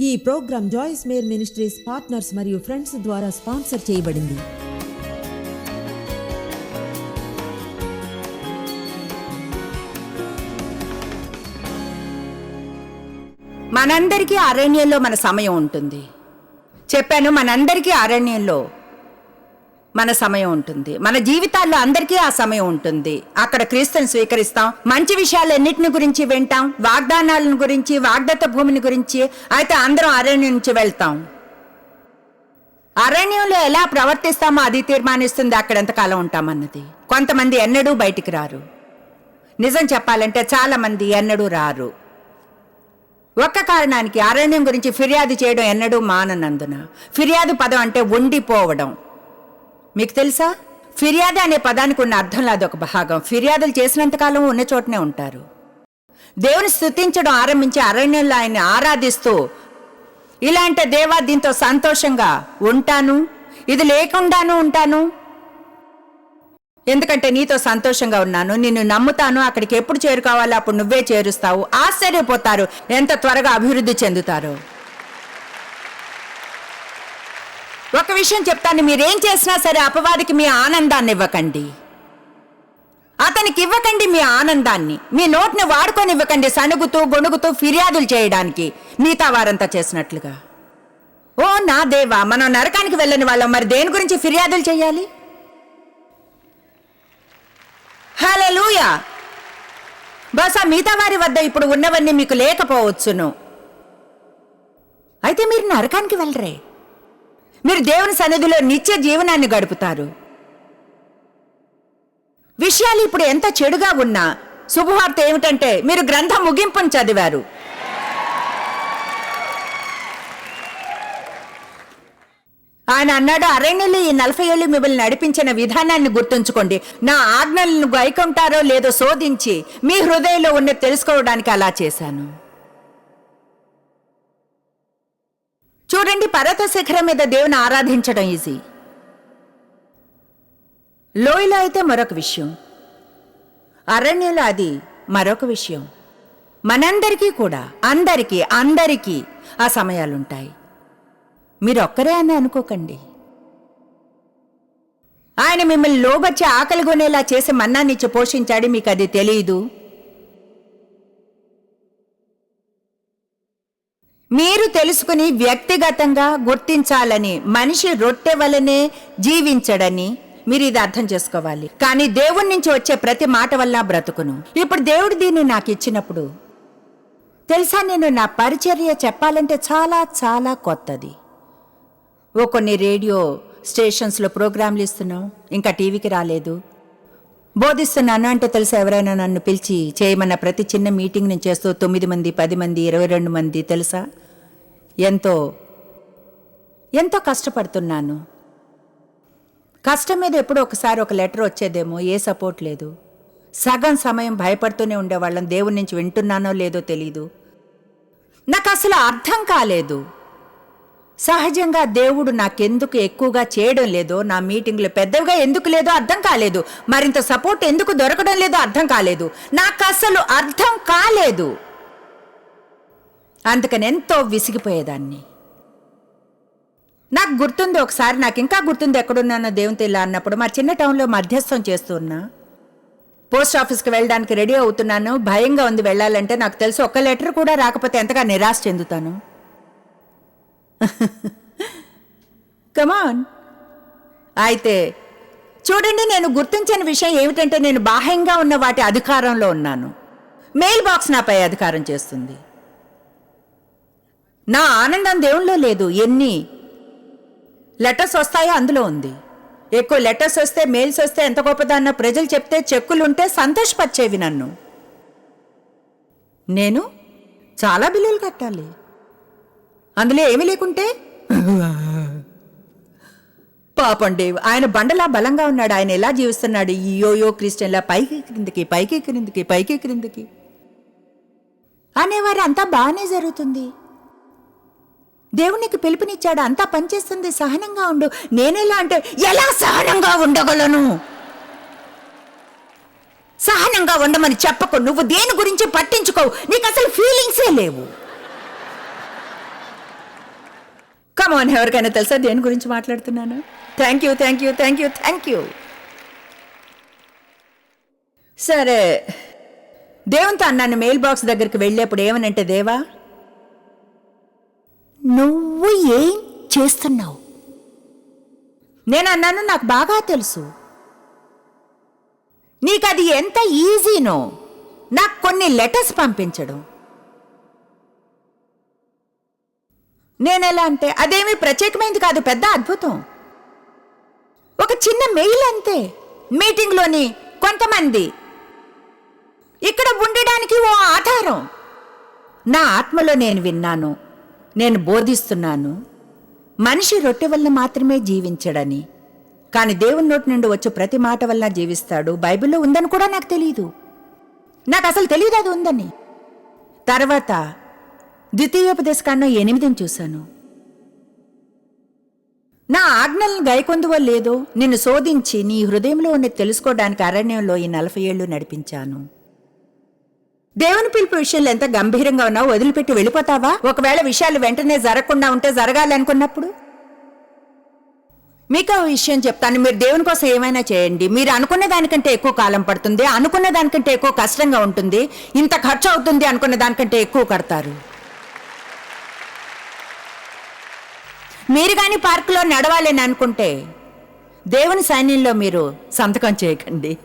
ఈ program Joyce Meyer ministries partners మరియు friends ద్వారా స్పాన్సర్ చేయబడింది. మనందరికీ అరణ్యంలో మన సమయం ఉంటుంది. చెప్పాను మనందరికీ అరణ్యంలో మన సమయం ఉంటుంది. మన జీవితాల్లో అందరికీ ఆ సమయం ఉంటుంది. అక్కడ క్రీస్తుని స్వీకరిస్తాం. మంచి విషయాలన్నిటిని గురించి వింటాం. వాగ్దానాలను గురించి వాగ్దత్త భూమిని గురించి అయితే అందరం అరణ్యం నుంచి వెళ్తాం. అరణ్యంలో ఎలా ప్రవర్తిస్తామో అది తీర్మానిస్తుంది. అక్కడ ఎంతకాలం ఉంటామన్నది. కొంతమంది ఎన్నడూ బయటికి రారు. నిజం చెప్పాలంటే చాలామంది ఎన్నడూ రారు. ఒక్క కారణానికి అరణ్యం గురించి ఫిర్యాదు చేయడం ఎన్నడూ మాననందున. ఫిర్యాదు పదం అంటే ఉండిపోవడం. మీకు తెలుసా? ఫిర్యాదు అనే పదానికి ఉన్న అర్థంలో అదొక భాగం. ఫిర్యాదులు చేసినంతకాలం ఉన్న చోటనే ఉంటారు. దేవుని స్థుతించడం ఆరంభించి అరణ్యంలో ఆయన్ని ఆరాధిస్తూ ఇలాంటి దేవా దీంతో సంతోషంగా ఉంటాను? ఇది లేకుండాను ఉంటాను? ఎందుకంటే నీతో సంతోషంగా ఉన్నాను నిన్ను నమ్ముతాను అక్కడికి ఎప్పుడు చేరుకోవాలో అప్పుడు నువ్వే చేరుస్తావు ఆశ్చర్యపోతారు ఎంత త్వరగా అభివృద్ధి చెందుతారు. ఒక విషయం చెప్తాను. మీరేం చేసినా సరే అపవాదికి మీ ఆనందాన్ని ఇవ్వకండి. అతనికి ఇవ్వకండి మీ ఆనందాన్ని. మీ నోటిని వాడుకొని ఇవ్వకండి సణుగుతూ గొణుగుతూ ఫిర్యాదులు చేయడానికి మిగతా వారంతా చేసినట్లుగా. ఓ నా దేవా మనం నరకానికి వెళ్ళని వాళ్ళం. మరి దేని గురించి ఫిర్యాదులు చేయాలి? హలలుయా బహుశా మిగతా వారి వద్ద ఇప్పుడు ఉన్నవన్నీ మీకు లేకపోవచ్చును. అయితే మీరు నరకానికి వెళ్ళరే. మీరు దేవుని సన్నిధిలో నిత్య జీవనాన్ని గడుపుతారు. విషయాలు ఇప్పుడు ఎంత చెడుగా ఉన్నా శుభవార్త ఏమిటంటే మీరు గ్రంథం ముగింపుని చదివారు. ఆయన అన్నాడు అరణ్యులు ఈ నలభై ఏళ్ళు మిమ్మల్ని నడిపించిన విధానాన్ని గుర్తుంచుకోండి. నా ఆజ్ఞలను గైకుంటారో లేదో శోధించి మీ హృదయంలో ఉన్న తెలుసుకోవడానికి అలా చేశాను. చూడండి పర్వత శిఖరం మీద దేవుని ఆరాధించడం ఈజీ. లోయలో అయితే మరొక విషయం. అరణ్యంలో అది మరొక విషయం. మనందరికీ కూడా అందరికీ అందరికీ ఆ సమయాలుంటాయి. మీరు ఒక్కరే అని అనుకోకండి. ఆయన మిమ్మల్ని లోబచ్చి ఆకలి కొనేలా చేసి మన్నాన్నిచ్చి పోషించాడు మీకు అది తెలియదు మీరు తెలుసుకుని వ్యక్తిగతంగా గుర్తించాలని మనిషి రొట్టె వలనే జీవించడని మీరు ఇది అర్థం చేసుకోవాలి. కానీ దేవుడి నుంచి వచ్చే ప్రతి మాట వల్ల బ్రతుకును. ఇప్పుడు దేవుడు దీన్ని నాకు ఇచ్చినప్పుడు తెలుసా నేను నా పరిచర్య చెప్పాలంటే చాలా చాలా కొత్తది. ఓ కొన్ని రేడియో స్టేషన్స్లో ప్రోగ్రాంలు ఇస్తున్నాం ఇంకా టీవీకి రాలేదు. బోధిస్తున్నాను అంటే తెలుసా ఎవరైనా నన్ను పిలిచి చేయమన్న ప్రతి చిన్న మీటింగ్ నేను చేస్తూ తొమ్మిది మంది పది మంది ఇరవై రెండు మంది తెలుసా? ఎంతో ఎంతో కష్టపడుతున్నాను. కష్టం మీద ఎప్పుడో ఒకసారి ఒక లెటర్ వచ్చేదేమో ఏ సపోర్ట్ లేదు. సగం సమయం భయపడుతూనే ఉండేవాళ్ళం దేవుడి నుంచి వింటున్నానో లేదో తెలీదు. నాకు అసలు అర్థం కాలేదు. సహజంగా దేవుడు నాకెందుకు ఎక్కువగా చేయడం లేదో నా మీటింగ్లు పెద్దవిగా ఎందుకు లేదో అర్థం కాలేదు. మరింత సపోర్ట్ ఎందుకు దొరకడం లేదో అర్థం కాలేదు. నాకు అసలు అర్థం కాలేదు. అందుకని ఎంతో విసిగిపోయేదాన్ని. నాకు గుర్తుంది ఒకసారి నాకు ఇంకా గుర్తుంది ఎక్కడున్నానో దేవుని తెల్ల అన్నప్పుడు. మా చిన్న టౌన్లో మధ్యస్థం చేస్తున్నా. పోస్ట్ ఆఫీస్కి వెళ్ళడానికి రెడీ అవుతున్నాను. భయంగా ఉంది వెళ్ళాలంటే. నాకు తెలుసు ఒక్క లెటర్ కూడా రాకపోతే ఎంతగా నిరాశ చెందుతాను. కమాన్ అయితే చూడండి నేను గుర్తించిన విషయం ఏమిటంటే నేను బాహ్యంగా ఉన్న వాటి అధికారంలో ఉన్నాను. మెయిల్ బాక్స్ నాపై అధికారం చేస్తుంది. నా ఆనందం దేవుళ్ళో లేదు. ఎన్ని? లెటర్స్ వస్తాయో? అందులో ఉంది. ఎక్కువ లెటర్స్ వస్తే మెయిల్స్ వస్తే ఎంత గొప్పదన్న ప్రజలు చెప్తే చెక్కులుంటే సంతోషపరిచేవి నన్ను. నేను చాలా బిల్లులు కట్టాలి. అందులో ఏమీ లేకుంటే? పాపం డేవ్ ఆయన బండలా బలంగా ఉన్నాడు. ఆయన ఎలా జీవిస్తున్నాడు? ఈ యోయో క్రిస్టియన్లా పైకి క్రిందికి పైకి క్రిందికి పైకి క్రిందికి. అనేవారు అంతా బాగానే జరుగుతుంది. దేవునికి పిలుపునిచ్చాడు అంతా పనిచేస్తుంది సహనంగా ఉండు. నేనెలా అంటే ఎలా సహనంగా ఉండగలను? సహనంగా ఉండమని చెప్పకు నువ్వు దేని గురించి పట్టించుకోవు నీకు అసలు ఫీలింగ్సే లేవు. కమోన్ ఎవరికైనా తెలుసా దేని గురించి మాట్లాడుతున్నాను? Thank you thank you thank you thank you సరే దేవంతో నన్ను మెయిల్ బాక్స్ దగ్గరికి వెళ్ళేప్పుడు ఏమనంటే దేవా నువ్వు ఏం చేస్తున్నావు? నేను అన్నాను నాకు బాగా తెలుసు. నీకు అది ఎంత ఈజీనో నాకు కొన్ని లెటర్స్ పంపించడం. నేనెలా అంటే అదేమీ ప్రత్యేకమైనది కాదు పెద్ద అద్భుతం. ఒక చిన్న మెయిల్ అంతే. మీటింగ్లోని కొంతమంది. ఇక్కడ ఉండడానికి ఓ ఆధారం. నా ఆత్మలో నేను విన్నాను. నేను బోధిస్తున్నాను మనిషి రొట్టె వల్ల మాత్రమే జీవించడని. కానీ దేవుని నోటి నుండి వచ్చే ప్రతి మాట వల్ల జీవిస్తాడు. బైబిల్లో ఉందని కూడా నాకు తెలియదు నాకు అసలు తెలియదు అది ఉందని. తర్వాత ద్వితీయోపదేశకాండం ఎనిమిదిని చూశాను. నా ఆజ్ఞలను గైకొందువో లేదో నిన్ను శోధించి నీ హృదయంలో ఉన్నది తెలుసుకోవడానికి అరణ్యంలో ఈ నలభై ఏళ్ళు నడిపించాను. దేవుని పిలుపు విషయంలో ఎంత గంభీరంగా ఉన్నావు వదిలిపెట్టి వెళ్ళిపోతావా? ఒకవేళ విషయాలు వెంటనే జరగకుండా ఉంటే జరగాలనుకున్నప్పుడు మీకు ఆ విషయం చెప్తాను. మీరు దేవుని కోసం ఏమైనా చేయండి. మీరు అనుకున్న దానికంటే ఎక్కువ కాలం పడుతుంది. అనుకున్న దానికంటే ఎక్కువ కష్టంగా ఉంటుంది. ఇంత ఖర్చు అవుతుంది అనుకున్న దానికంటే ఎక్కువ కడతారు. మీరు కానీ పార్కులో నడవాలని అనుకుంటే దేవుని సైన్యంలో మీరు సంతకం చేయకండి.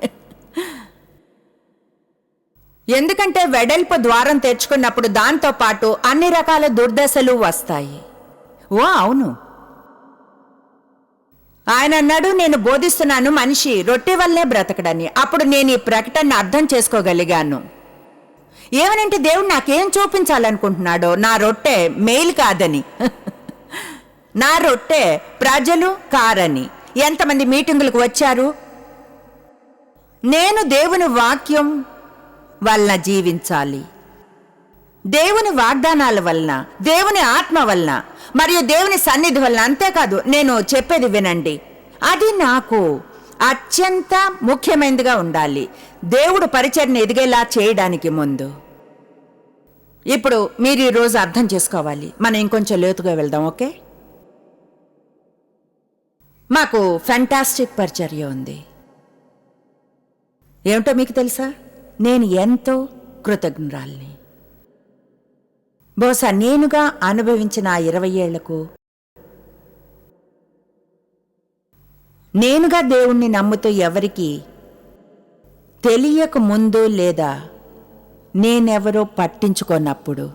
ఎందుకంటే వెడల్పు ద్వారం తెరుచుకున్నప్పుడు దాంతో పాటు అన్ని రకాల దుర్దశలు వస్తాయి. ఓ అవును. ఆయన అన్నాడు నేను బోధిస్తున్నాను మనిషి రొట్టె వల్లే బ్రతకడని. అప్పుడు నేను ఈ ప్రకటన అర్థం చేసుకోగలిగాను. ఏమనంటే దేవుడు నాకేం చూపించాలనుకుంటున్నాడో? నా రొట్టె మెయిల్ కాదని. నా రొట్టె ప్రజలు కారని. ఎంతమంది మీటింగులకు వచ్చారు? నేను దేవుని వాక్యం వలన జీవించాలి. దేవుని వాగ్దానాల వలన దేవుని ఆత్మ వలన మరియు దేవుని సన్నిధి వలన అంతేకాదు నేను చెప్పేది వినండి. అది నాకు అత్యంత ముఖ్యమైనదిగా ఉండాలి. దేవుడు పరిచర్ని ఎదిగేలా చేయడానికి ముందు. ఇప్పుడు మీరు ఈరోజు రోజు అర్థం చేసుకోవాలి. మనం ఇంకొంచెం లోతుగా వెళ్దాం ఓకే? మాకు ఫ్యాంటాస్టిక్ పరిచర్య ఉంది. ఏమిటో మీకు తెలుసా? నేను ఎంతో కృతజ్ఞరాల్ని. బహుశా నేనుగా అనుభవించిన ఆ ఇరవై ఏళ్ళకు నేనుగా దేవుణ్ణి నమ్ముతూ ఎవరికి తెలియక ముందు లేదా నేనెవరో పట్టించుకోనప్పుడు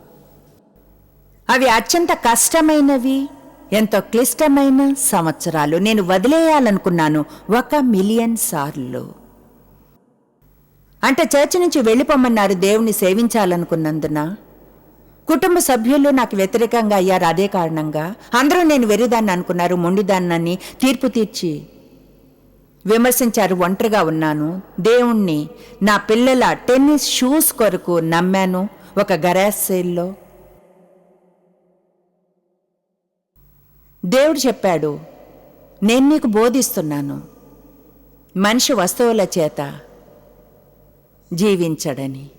అవి అత్యంత కష్టమైనవి ఎంతో క్లిష్టమైన సంవత్సరాలు. నేను వదిలేయాలనుకున్నాను ఒక మిలియన్ సార్లు. అంటే చర్చి నుంచి వెళ్ళిపోమన్నారు దేవుణ్ణి సేవించాలనుకున్నందున. కుటుంబ సభ్యులు నాకు వ్యతిరేకంగా అయ్యారు అదే కారణంగా. అందరూ నేను వెర్రిదాన్ని అనుకున్నారు మొండిదాన్నని తీర్పు తీర్చి విమర్శించారు ఒంటరిగా ఉన్నాను. దేవుణ్ణి నా పిల్లల టెన్నిస్ షూస్ కొరకు నమ్మాను ఒక గరాజ్ సేల్లో దేవుడు చెప్పాడు నేను నీకు బోధిస్తున్నాను మనిషి వస్తువుల చేత జీవించడని.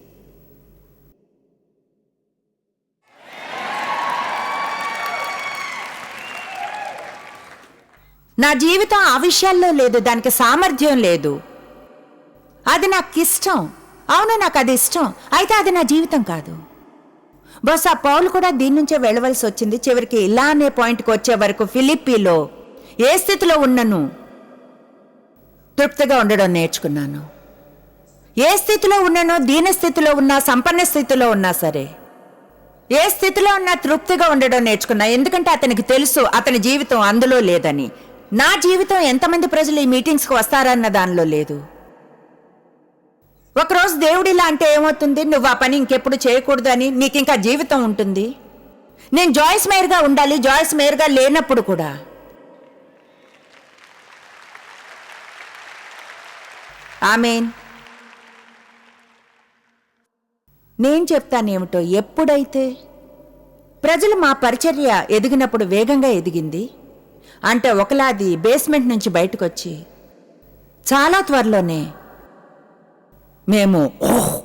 నా జీవితం ఆ విషయాల్లో లేదు దానికి సామర్థ్యం లేదు. అది నాకు ఇష్టం అవును నాకు అది ఇష్టం. అయితే అది నా జీవితం కాదు. బహుశా పౌలు కూడా దీని నుంచే వెళ్ళవలసి వచ్చింది. చివరికి ఇలా అనే పాయింట్కి వచ్చే వరకు ఫిలిప్పీలో ఏ స్థితిలో ఉన్నను? తృప్తిగా ఉండడం నేర్చుకున్నాను. ఏ స్థితిలో ఉన్నానో దీని స్థితిలో ఉన్నా సంపన్న స్థితిలో ఉన్నా సరే ఏ స్థితిలో ఉన్నా తృప్తిగా ఉండడం నేర్చుకున్నా ఎందుకంటే అతనికి తెలుసు అతని జీవితం అందులో లేదని. నా జీవితం ఎంతమంది ప్రజలు ఈ మీటింగ్స్కి వస్తారన్న దానిలో లేదు. ఒకరోజు దేవుడిలా అంటే ఏమవుతుంది? నువ్వు ఆ పని ఇంకెప్పుడు చేయకూడదు అని నీకు ఇంకా జీవితం ఉంటుంది. నేను జాయిస్ మేయర్గా ఉండాలి జాయిస్ మేయర్గా లేనప్పుడు కూడా. ఆమెన్. నేను చెప్తానేమిటో ఎప్పుడైతే? ప్రజలు మా పరిచర్య ఎదిగినప్పుడు వేగంగా ఎదిగింది. అంటే ఒకలాది బేస్మెంట్ నుంచి బయటకొచ్చి చాలా త్వరలోనే మేము "ఓహ్!"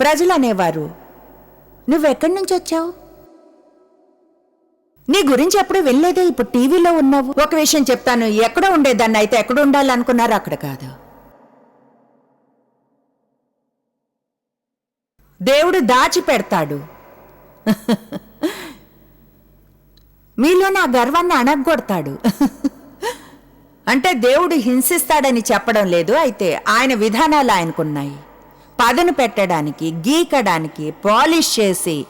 ప్రజలు అనేవారు నువ్వెక్కడి నుంచి వచ్చావు నీ గురించి ఎప్పుడు వెళ్ళలేదే ఇప్పుడు టీవీలో ఉన్నావు. ఒక విషయం చెప్తాను ఎక్కడ ఉండేదాన్ని అయితే ఎక్కడ ఉండాలనుకున్నారో అక్కడ కాదు. దేవుడు దాచి పెడతాడు మీలో నా గర్వాన్ని అణగొడతాడు. అంటే దేవుడు హింసిస్తాడని చెప్పడం లేదు అయితే ఆయన విధానాలు ఆయనకున్నాయి. పదను పెట్టడానికి గీకడానికి పాలిష్ చేసి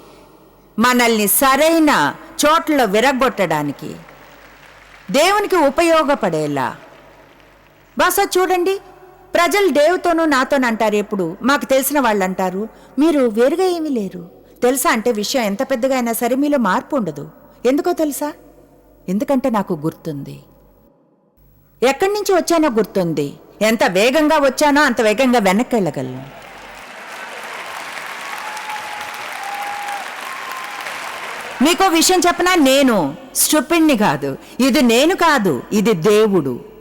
మనల్ని సరైన చోట్ల విరగొట్టడానికి దేవునికి ఉపయోగపడేలా. బహుశా చూడండి. ప్రజలు దేవుతోనూ నాతోనూ అంటారు ఎప్పుడు. మాకు తెలిసిన వాళ్ళు అంటారు మీరు వేరుగా ఏమీ లేరు. తెలుసా అంటే విషయం ఎంత పెద్దగా అయినా సరే మీలో మార్పు ఉండదు. ఎందుకో తెలుసా? ఎందుకంటే నాకు గుర్తుంది. ఎక్కడి నుంచి వచ్చానో గుర్తుంది. ఎంత వేగంగా వచ్చానో అంత వేగంగా వెనక్కి వెళ్ళగలను మీకో విషయం చెప్పనా? నేను స్టూపిడ్ని కాదు. ఇది నేను కాదు ఇది దేవుడు.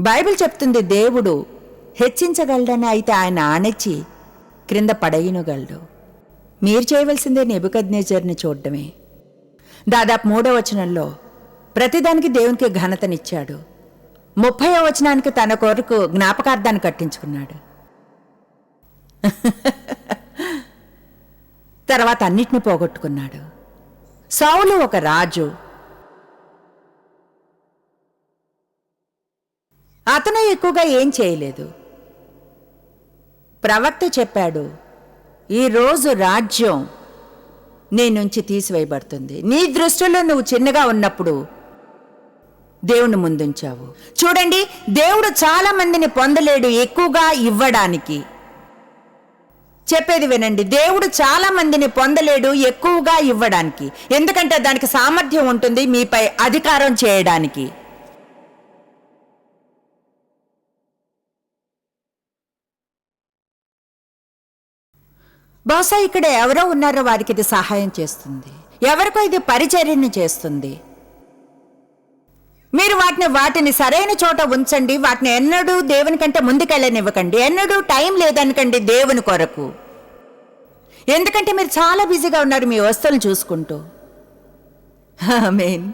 బైబిల్ చెప్తుంది దేవుడు హెచ్చించగలడని అయితే ఆయన ఆనెచ్చి క్రింద పడయినగలడు మీరు చేయవలసిందే నెబుకద్నేజర్ని చూడడమే. దాదాపు మూడో వచనంలో ప్రతిదానికి దేవునికి ఘనతనిచ్చాడు. ముప్పయో వచనానికి తన కొరకు జ్ఞాపకార్థాన్ని కట్టించుకున్నాడు. తర్వాత అన్నిటిని పోగొట్టుకున్నాడు. సౌలు ఒక రాజు అతను ఎక్కువగా ఏం చేయలేదు. ప్రవక్త చెప్పాడు ఈరోజు రాజ్యం నీ నుంచి తీసివేయబడుతుంది. నీ దృష్టిలో నువ్వు చిన్నగా ఉన్నప్పుడు దేవుని ముందుంచావు. చూడండి దేవుడు చాలా మందిని పొందలేడు ఎక్కువగా ఇవ్వడానికి. చెప్పేది వినండి దేవుడు చాలా మందిని పొందలేడు ఎక్కువగా ఇవ్వడానికి. ఎందుకంటే దానికి సామర్థ్యం ఉంటుంది మీపై అధికారం చేయడానికి. బహుశా ఇక్కడ ఎవరో ఉన్నారో వారికి ఇది సహాయం చేస్తుంది. ఎవరికో ఇది పరిచర్యను చేస్తుంది. మీరు వాటిని వాటిని సరైన చోట ఉంచండి. వాటిని ఎన్నడూ దేవుని కంటే ముందుకెళ్ళనివ్వకండి. ఎన్నడూ టైం లేదనకండి దేవుని కొరకు. ఎందుకంటే మీరు చాలా బిజీగా ఉన్నారు మీ వస్తువులు చూసుకుంటూ. మెయిన్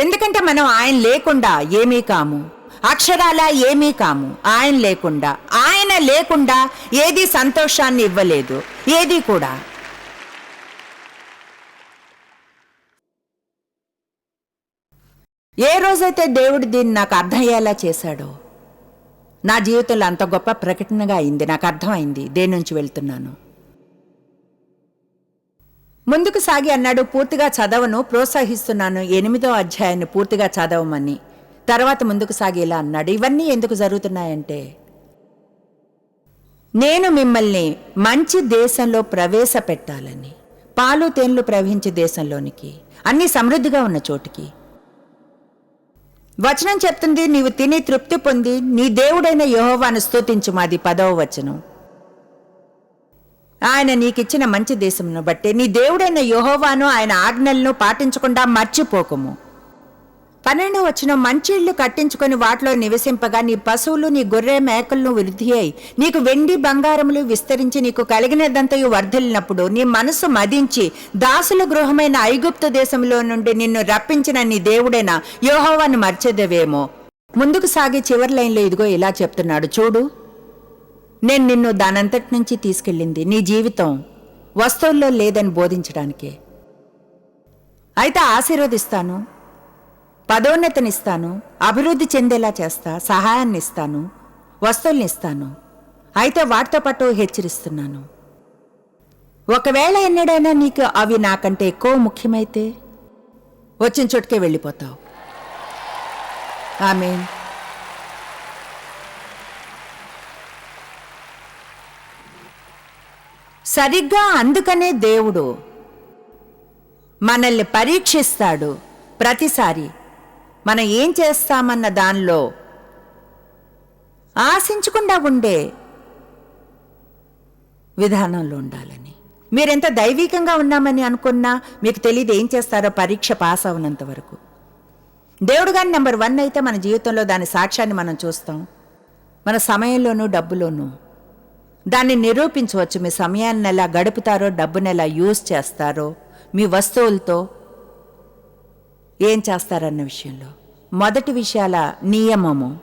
ఎందుకంటే మనం ఆయన లేకుండా ఏమీ కాము. అక్షరాల ఏమీ కాము. ఆయన లేకుండా. ఆయన లేకుండా ఏది సంతోషాన్ని ఇవ్వలేదు. ఏది కూడా. ఏ రోజైతే దేవుడు దీన్ని నాకు అర్థమయ్యేలా చేశాడో నా జీవితంలో అంత గొప్ప ప్రకటనగా అయింది. నాకు అర్థమైంది. దేని నుంచి వెళ్తున్నాను? ముందుకు సాగి అన్నాడు పూర్తిగా చదవను ప్రోత్సహిస్తున్నాను. ఎనిమిదో అధ్యాయాన్ని పూర్తిగా చదవమని. తర్వాత ముందుకు సాగేలా అన్నాడు. ఇవన్నీ ఎందుకు జరుగుతున్నాయంటే నేను మిమ్మల్ని మంచి దేశంలో ప్రవేశపెట్టాలని పాలు తేన్లు ప్రవహించే దేశంలోనికి అన్ని సమృద్ధిగా ఉన్న చోటికి. వచనం చెప్తుంది నీవు తిని తృప్తి పొంది నీ దేవుడైన యహోవాను స్తుతించు మాది పదవ వచనం. ఆయన నీకిచ్చిన మంచి దేశమును బట్టి నీ దేవుడైన యెహోవాను ఆయన ఆజ్ఞలను పాటించకుండా మర్చిపోకము. పన్నెండు వచ్చిన మంచి ఇళ్ళు కట్టించుకొని వాటిలో నివసింపగా నీ పశువులు నీ గొర్రె మేకలను వృద్ధి అయి నీకు వెండి బంగారములు విస్తరించి నీకు కలిగినదంతయు వర్ధిల్లినప్పుడు నీ మనసు మదించి దాసుల గృహమైన ఐగుప్తు దేశంలో నుండి నిన్ను రప్పించిన నీ దేవుడైన యోహోవాను మర్చెదవేమో. ముందుకు సాగి చివరి లైన్లో ఇదిగో ఇలా చెప్తున్నాడు. చూడు నేను నిన్ను దానంతటి నుంచి తీసుకెళ్ళింది నీ జీవితం వస్తువుల్లో లేదని బోధించడానికే. అయితే ఆశీర్వదిస్తాను. పదోన్నతినిస్తాను అభివృద్ధి చెందేలా చేస్తా సహాయాన్ని ఇస్తాను వస్తువుల్ని ఇస్తాను అయితే వాటితో పాటు హెచ్చరిస్తున్నాను. ఒకవేళ ఎన్నడైనా నీకు అవి నాకంటే ఎక్కువ ముఖ్యమైతే వచ్చిన చోటుకే వెళ్ళిపోతావు. ఆమె సరిగ్గా అందుకనే దేవుడు మనల్ని పరీక్షిస్తాడు ప్రతిసారి. మనం ఏం చేస్తామన్న దానిలో ఆశించకుండా ఉండే విధానంలో ఉండాలని. మీరెంత దైవికంగా ఉన్నామని అనుకున్నా మీకు తెలియదు ఏం చేస్తారో పరీక్ష పాస్ అవునంత వరకు. దేవుడు గారి నెంబర్ వన్ అయితే మన జీవితంలో దాని సాక్ష్యాన్ని మనం చూస్తాం. మన సమయంలోనూ డబ్బులోనూ. దాన్ని నిరూపించవచ్చు. మీ సమయాన్ని ఎలా గడుపుతారో డబ్బును ఎలా యూజ్ చేస్తారో మీ వస్తువులతో ఏం చేస్తారన్న విషయంలో? మొదటి విషయాల నియమము.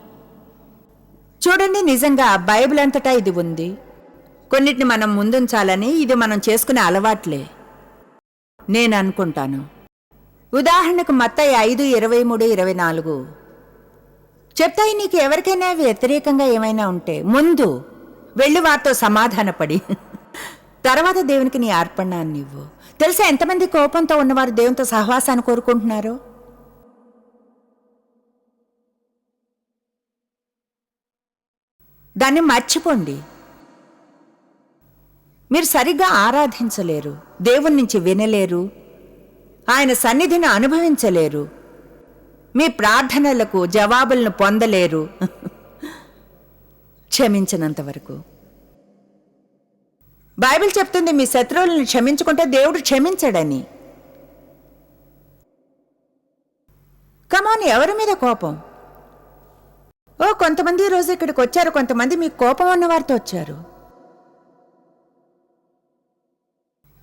చూడండి నిజంగా బైబిల్ అంతటా ఇది ఉంది. కొన్నిటిని మనం ముందుంచాలని ఇది మనం చేసుకునే అలవాట్లే. నేను అనుకుంటాను. ఉదాహరణకు మత్తయి ఐదు ఇరవై మూడు ఇరవై నాలుగు. చెప్తాయి నీకు ఎవరికైనా వ్యతిరేకంగా ఏమైనా ఉంటే ముందు వెళ్ళి వారితో సమాధానపడి. తర్వాత దేవునికి నీ అర్పణాన్ని ఇవ్వు తెలుసా ఎంతమంది కోపంతో ఉన్నవారు దేవునితో సహవాసాన్ని కోరుకుంటున్నారో? దాన్ని మర్చిపోండి. మీరు సరిగ్గా ఆరాధించలేరు దేవుని నుంచి వినలేరు ఆయన సన్నిధిని అనుభవించలేరు మీ ప్రార్థనలకు జవాబులను పొందలేరు. క్షమించినంత వరకు. బైబిల్ చెప్తుంది మీ శత్రువులను క్షమించుకుంటే దేవుడు క్షమించడని. కమాన్ ఎవరి మీద కోపం? ఓ కొంతమంది రోజు ఇక్కడికి వచ్చారు. కొంతమంది మీకు కోపం ఉన్న వారితో వచ్చారు.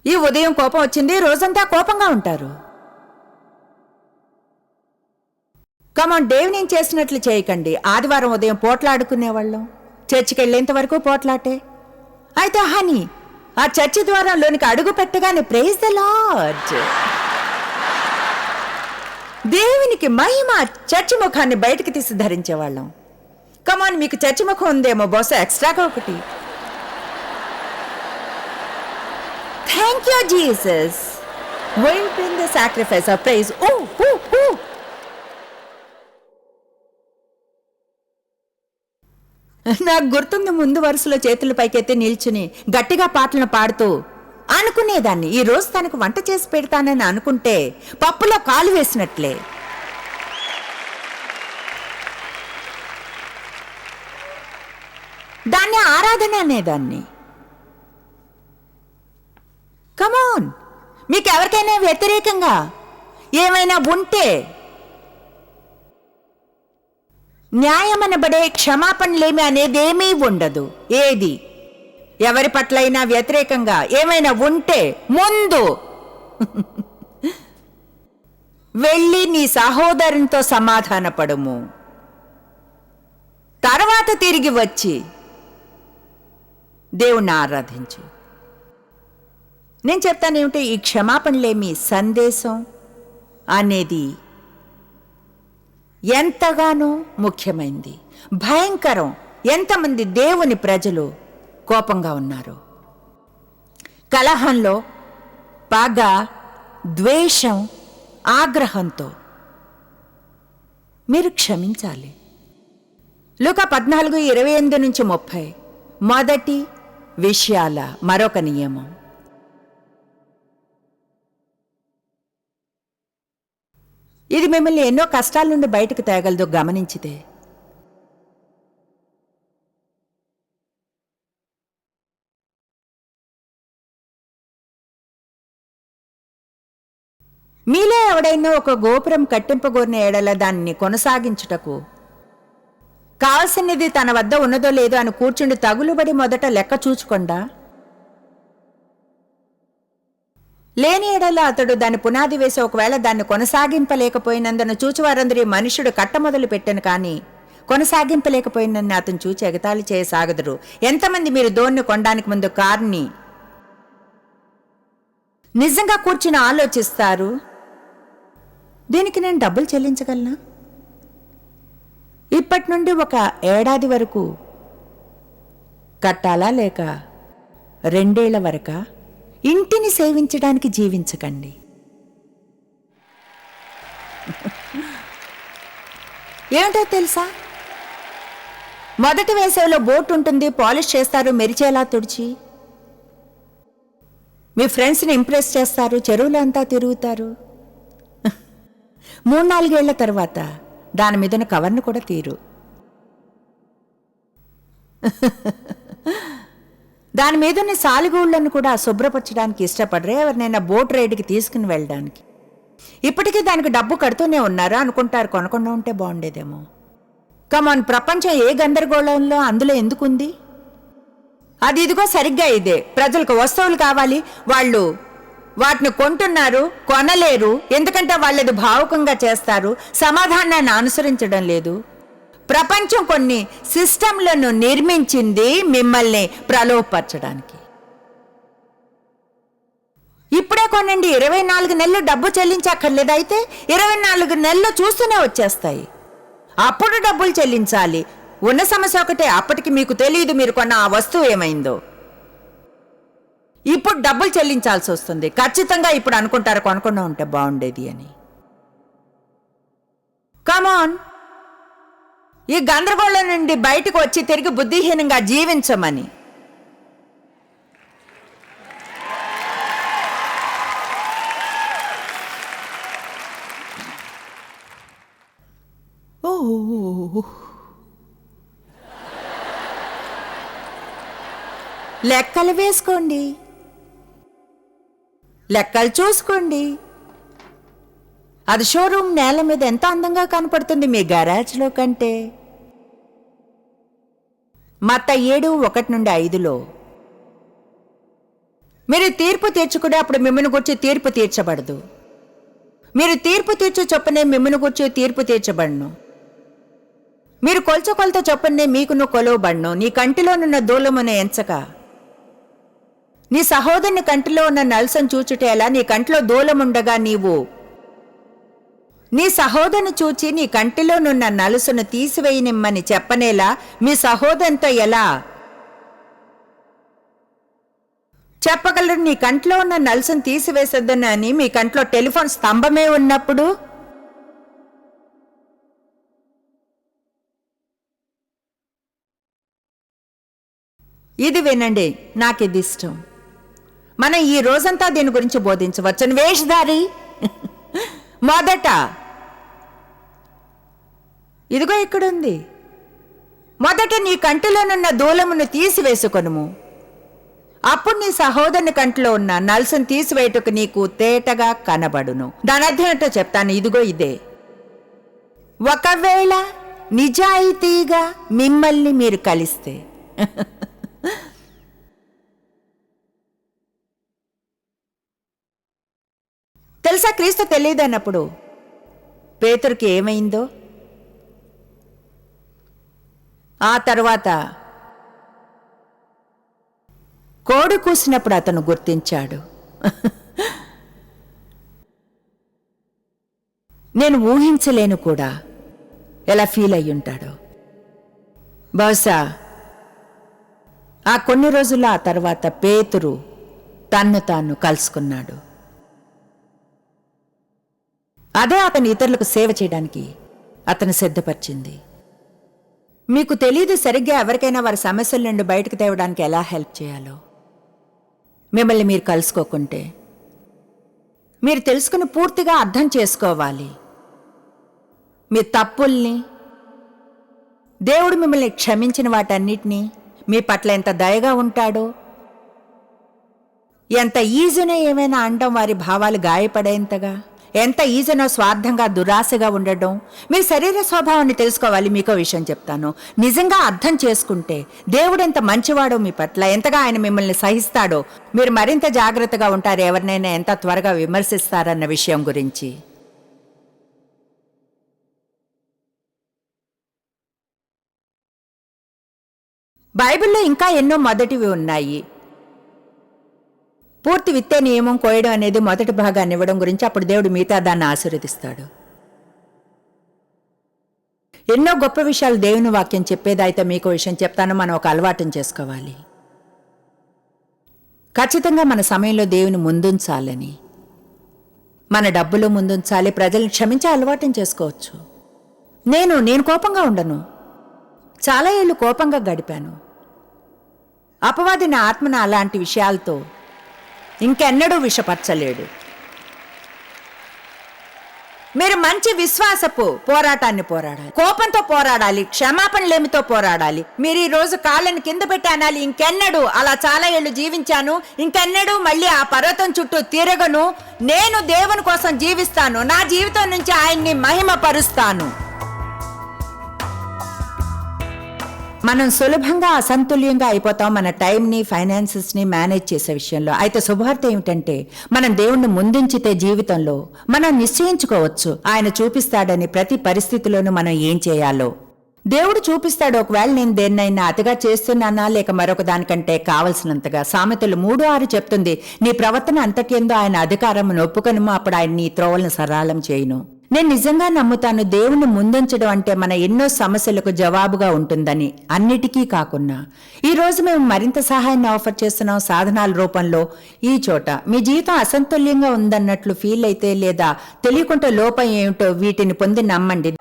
ఈ ఉదయం కోపం వచ్చింది. రోజంతా కోపంగా ఉంటారు. కమన్ దేవుని నేను చేసినట్లు చేయకండి. ఆదివారం ఉదయం పోట్లాడుకునేవాళ్ళం చర్చికి వెళ్ళేంత వరకు పోట్లాటే. అయితే హనీ ఆ చర్చి ద్వారంలోనికి అడుగు పెట్టగానే ప్రేజ్ ద లార్డ్ దేవునికి మహిమ చర్చి ముఖాన్ని బయటికి తీసి ధరించేవాళ్ళం. కమాన్ మీకు చర్చిముఖం ఉందేమో బహుశా ఎక్స్ట్రాగా ఒకటి. Thank you Jesus will bring the sacrifice of praise oh oh నాకు గుర్తుంది ముందు వరుసలో చేతులు పైకెత్తి నిల్చుని గట్టిగా పాటలను పాడుతూ అనుకునేదాన్ని. ఈ రోజు తనకు వంట చేసి పెడతానని అనుకుంటే పప్పులో కాలు వేసినట్లే. దాన్ని ఆరాధన అనేదాన్ని. కమోన్ మీకు ఎవరికైనా వ్యతిరేకంగా ఏమైనా ఉంటే న్యాయమనబడే క్షమాపణలేమి అనేదేమీ ఉండదు. ఏది? ఎవరి పట్లైనా వ్యతిరేకంగా ఏమైనా ఉంటే ముందు వెళ్ళి నీ సహోదరునితో సమాధానపడుము. తర్వాత తిరిగి వచ్చి దేవుణ్ణి ఆరాధించు. నేను చెప్తాను ఈ క్షమాపణలేమి సందేశం అనేది ఎంతగానో ముఖ్యమైంది. భయంకరం. ఎంతమంది దేవుని ప్రజలు కోపంగా ఉన్నారు. కలహంలో పగ ద్వేషం ఆగ్రహంతో మీరు క్షమించాలి. లుక పద్నాలుగు ఇరవై ఎనిమిది నుంచి ముప్పై. మొదటి విషయాల మరొక నియమం. ఇది మిమ్మల్ని ఎన్నో కష్టాల నుండి బయటకు తేగలదో గమనించితే. మీలో ఎవడైనా ఒక గోపురం కట్టింపగోరిన ఎడల దాన్ని కొనసాగించుటకు కావలసినది తన వద్ద ఉన్నదో లేదో అని కూర్చుండి తగులుబడి మొదట లెక్క చూచుకొండా. లేని ఎడల అతడు దాని పునాది వేసి ఒకవేళ దాన్ని కొనసాగింపలేకపోయినందున చూచువారందరి మనుషుడు కట్ట మొదలు పెట్టాను కానీ కొనసాగింపలేకపోయినని అతను చూచి ఎగతాళి చేయసాగదురు. ఎంతమంది మీరు దోణ్ణి కొనడానికి ముందు కారుని? నిజంగా కూర్చుని ఆలోచిస్తారు? దీనికి నేను డబ్బులు చెల్లించగలనా? ఇప్పటి నుండి ఒక ఏడాది వరకు కట్టాలా లేక రెండేళ్ళ వరక ఇంటిని సేవించడానికి జీవించకండి. ఏమిటో తెలుసా? మొదటి వేసవిలో బోట్ ఉంటుంది పాలిష్ చేస్తారు మెరిచేలా తుడిచి మీ ఫ్రెండ్స్ని ఇంప్రెస్ చేస్తారు చెరువులో అంతా తిరుగుతారు. మూడు నాలుగేళ్ళ తర్వాత దాని మీదన కవర్ను కూడా తీరు. దాని మీదున్న సాలిగూళ్ళను కూడా శుభ్రపరచడానికి ఇష్టపడరే ఎవరినైనా బోట్ రైడ్కి తీసుకుని వెళ్ళడానికి. ఇప్పటికీ దానికి డబ్బు కడుతూనే ఉన్నారా అనుకుంటారు. కొనకుండా ఉంటే బాగుండేదేమో. కమాన్ ప్రపంచం ఏ గందరగోళంలో అందులో ఎందుకుంది? అది ఇదిగో సరిగ్గా ఇదే. ప్రజలకు వస్తువులు కావాలి. వాళ్ళు వాటిని కొంటున్నారు కొనలేరు. ఎందుకంటే వాళ్ళది భావుకంగా చేస్తారు. సమాధానాన్ని అనుసరించడం లేదు. ప్రపంచం కొన్ని సిస్టంలను నిర్మించింది మిమ్మల్ని ప్రలోభపరచడానికి. ఇప్పుడే కొనండి ఇరవై నాలుగు నెలలు డబ్బు చెల్లించక్కర్లేదు అయితే ఇరవై నాలుగు నెలలు చూస్తూనే వచ్చేస్తాయి. అప్పుడు డబ్బులు చెల్లించాలి. ఉన్న సమస్య ఒకటే అప్పటికి మీకు తెలియదు మీరు కొన్న ఆ వస్తువు ఏమైందో. ఇప్పుడు డబ్బులు చెల్లించాల్సి వస్తుంది. ఖచ్చితంగా ఇప్పుడు అనుకుంటారు కొనకుండా ఉంటే బాగుండేది అని. కమాన్ ఈ గందరగోళం నుండి బయటకు వచ్చి తిరిగి బుద్ధిహీనంగా జీవించమని. ఓ లెక్కలు వేసుకోండి. లెక్కలు చూసుకోండి. అది షోరూమ్ నేల మీద ఎంత అందంగా కనపడుతుంది మీ గరాజ్లో కంటే. మత ఏడు ఒకటి నుండి ఐదులో. మీరు తీర్పు తీర్చుకునే అప్పుడు మిమ్మల్ని గుర్చి తీర్పు తీర్చబడదు. మీరు తీర్పు తీర్చు చొప్పునే మిమ్మల్ని గుర్చి తీర్పు తీర్చబడను. మీరు కొలచ కొలత చొప్పునే మీకును కొలవబడను. నీ కంటిలోనున్న దూలమున ఎంచక. నీ సహోదరుని కంటిలో ఉన్న నల్సం చూచుటేలా నీ కంటిలో దూలముండగా నీవు? నీ సహోదరుని చూచి నీ కంటిలోనున్న నలుసును తీసివేయనిమ్మని చెప్పనేలా మీ సహోదరునితో ఎలా? చెప్పగలరు నీ కంట్లో ఉన్న నలుసును తీసివేసొద్దని అని మీ కంట్లో టెలిఫోన్ స్తంభమే ఉన్నప్పుడు? ఇది వినండి నాకు ఇది ఇష్టం మనం ఈ రోజంతా దీని గురించి బోధించవచ్చును. వేషధారి. మొదట. ఇదిగో ఇక్కడుంది. మొదట నీ కంటిలోనున్న దూలమును తీసివేసుకొనుము. అప్పుడు నీ సహోదరుని కంటిలో ఉన్న నల్సును తీసివేయటకు నీకు తేటగా కనబడును. దాని అర్థం చెప్తాను. ఇదిగో ఇదే. ఒకవేళ నిజాయితీగా మిమ్మల్ని మీరు కలిస్తే. తెలుసా క్రీస్తు తెలియదన్నప్పుడు? పేతురికి ఏమైందో? ఆ తర్వాత కోడి కూసినప్పుడు అతను గుర్తించాడు. నేను ఊహించలేను కూడా ఎలా ఫీల్ అయ్యుంటాడో బహుశా ఆ కొన్ని రోజుల ఆ తర్వాత పేతురు తన్ను తాను కలుసుకున్నాడు. అదే అతను ఇతరులకు సేవ చేయడానికి అతను సిద్ధపరిచింది. మీకు తెలీదు సరిగ్గా ఎవరికైనా వారి సమస్యల నుండి బయటకు తేవడానికి ఎలా హెల్ప్ చేయాలో. మిమ్మల్ని మీరు కలుసుకోకుంటే. మీరు తెలుసుకుని పూర్తిగా అర్థం చేసుకోవాలి. మీ తప్పుల్ని. దేవుడు మిమ్మల్ని క్షమించిన వాటన్నిటినీ మీ పట్ల ఎంత దయగా ఉంటాడో. ఎంత ఈజీనే ఏమైనా అనడం వారి భావాలు గాయపడేంతగా. ఎంత ఈజనో స్వార్థంగా దురాశగా ఉండడం? మీ శరీర స్వభావాన్ని తెలుసుకోవాలి మీకో విషయం చెప్తాను. నిజంగా అర్థం చేసుకుంటే దేవుడు ఎంత మంచివాడో మీ పట్ల ఎంతగా ఆయన మిమ్మల్ని సహిస్తాడో మీరు మరింత జాగ్రత్తగా ఉంటారు ఎవరినైనా ఎంత త్వరగా విమర్శిస్తారన్న విషయం గురించి. బైబిల్లో ఇంకా ఎన్నో మొదటివి ఉన్నాయి. పూర్తి విత్తే నియమం కోయడం అనేది మొదటి భాగాన్ని ఇవ్వడం గురించి అప్పుడు దేవుడు మిగతా దాన్ని ఆశీర్వదిస్తాడు. ఎన్నో గొప్ప విషయాలు దేవుని వాక్యం చెప్పేదైతే మీకు విషయం చెప్తాను మనం ఒక అలవాటుని చేసుకోవాలి. ఖచ్చితంగా మన సమయంలో దేవుని ముందుంచాలని మన డబ్బులు ముందుంచాలి ప్రజలను క్షమించే అలవాటుని చేసుకోవచ్చు. నేను నేను కోపంగా ఉండను. చాలా ఏళ్ళు కోపంగా గడిపాను. అపవాది నా ఆత్మను అలాంటి విషయాలతో ఇంకెన్నడూ విషపరచలేడు. మీరు మంచి విశ్వాసపు పోరాటాన్ని పోరాడాలి. కోపంతో పోరాడాలి క్షమాపణలేమితో పోరాడాలి. మీరు ఈ రోజు కాళ్ళని కింద పెట్టి అనాలి ఇంకెన్నడూ అలా చాలా ఏళ్ళు జీవించాను ఇంకెన్నడూ మళ్ళీ ఆ పర్వతం చుట్టూ తిరగను నేను దేవుని కోసం జీవిస్తాను నా జీవితం నుంచి ఆయన్ని మహిమపరుస్తాను. మనం సులభంగా అసంతుల్యంగా అయిపోతాం మన టైంని ఫైనాన్సెస్ని మేనేజ్ చేసే విషయంలో. అయితే శుభార్త ఏమిటంటే మనం దేవుణ్ణి ముందుంచితే జీవితంలో మనం నిశ్చయించుకోవచ్చు. ఆయన చూపిస్తాడని ప్రతి పరిస్థితిలోనూ మనం ఏం చేయాలో. దేవుడు చూపిస్తాడు ఒకవేళ నేను దేన్నైనా అతిగా చేస్తున్నానా లేక మరొక దానికంటే కావలసినంతగా. సామెతలు మూడు ఆరు చెప్తుంది నీ ప్రవర్తన అంతకేందో ఆయన అధికారం ఒప్పుకొనుము అప్పుడు ఆయన నీ త్రోవలను సరళం చేయును. నేను నిజంగా నమ్ముతాను దేవుని ముందుంచడం అంటే మన ఎన్నో సమస్యలకు జవాబుగా ఉంటుందని. అన్నిటికీ కాకున్నా. ఈరోజు మేము మరింత సహాయాన్ని ఆఫర్ చేస్తున్నాం సాధనాల రూపంలో. ఈ చోట మీ జీవితం అసంతుల్యంగా ఉందన్నట్లు ఫీల్ అయితే లేదా తెలియకుండా లోపం ఏమిటో వీటిని పొంది నమ్మండి.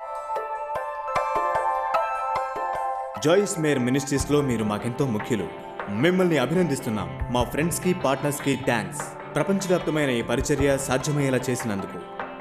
జాయిస్ మేర్ మినిస్ట్రీస్లో మీరు మాకెంతో ముఖ్యులు. మిమ్మల్ని అభినందిస్తున్నాం మా ఫ్రెండ్స్కి పార్ట్నర్స్కి థ్యాంక్స్. ప్రపంచవ్యాప్తమైన ఈ పరిచర్య సాధ్యమయ్యేలా చేసినందుకు.